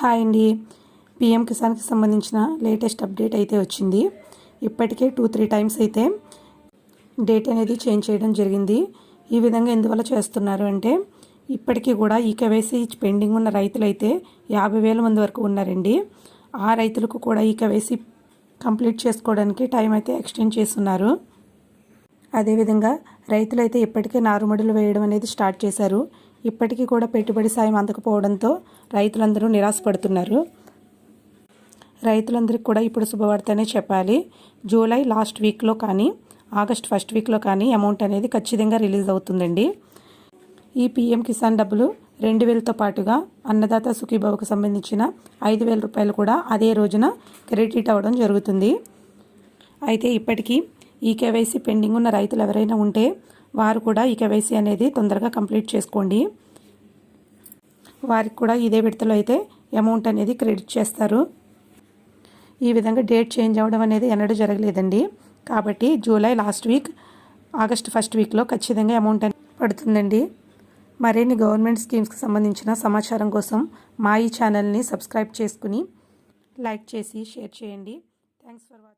Hi అండి. PM కిసాన్కి సంబంధించిన latest update అయితే వచ్చింది. ఇప్పటికే టూ త్రీ టైమ్స్ అయితే డేట్ అనేది చేంజ్ చేయడం జరిగింది. ఈ విధంగా ఎందువల్ల చేస్తున్నారు అంటే ఇప్పటికీ కూడా ఈ కేవైసీ పెండింగ్ ఉన్న రైతులైతే యాభై వేల మంది వరకు ఉన్నారండి. ఆ రైతులకు కూడా ఈ కేవైసీ కంప్లీట్ చేసుకోవడానికి టైం అయితే ఎక్స్టెండ్ చేస్తున్నారు. అదేవిధంగా రైతులైతే ఇప్పటికే నారుమడులు వేయడం అనేది స్టార్ట్ చేశారు. ఇప్పటికీ కూడా పెట్టుబడి సాయం అందకపోవడంతో రైతులందరూ నిరాశపడుతున్నారు. రైతులందరికీ కూడా ఇప్పుడు శుభవార్తనే చెప్పాలి. జూలై లాస్ట్ వీక్లో కానీ ఆగస్ట్ ఫస్ట్ వీక్లో కానీ అమౌంట్ అనేది ఖచ్చితంగా రిలీజ్ అవుతుందండి. ఈ పీఎం కిసాన్ డబ్బులు రెండు వేలతో పాటుగా అన్నదాత సుఖీభావకు సంబంధించిన ఐదు వేల రూపాయలు కూడా అదే రోజున క్రెడిట్ అవ్వడం జరుగుతుంది. అయితే ఇప్పటికీ ఈ కేవైసీ పెండింగ్ ఉన్న రైతులు ఎవరైనా ఉంటే వారు కూడా ఈ కేవైసీ అనేది తొందరగా కంప్లీట్ చేసుకోండి. వారికి కూడా ఇదే విడతలో అయితే అమౌంట్ అనేది క్రెడిట్ చేస్తారు. ఈ విధంగా డేట్ చేంజ్ అవ్వడం అనేది ఎన్నడూ జరగలేదండి. కాబట్టి July last week August first వీక్లో ఖచ్చితంగా అమౌంట్ పడుతుందండి. మరిన్ని గవర్నమెంట్ స్కీమ్స్కి సంబంధించిన సమాచారం కోసం మా ఈ ఛానల్ని సబ్స్క్రైబ్ చేసుకుని లైక్ చేసి షేర్ చేయండి. Thanks for watching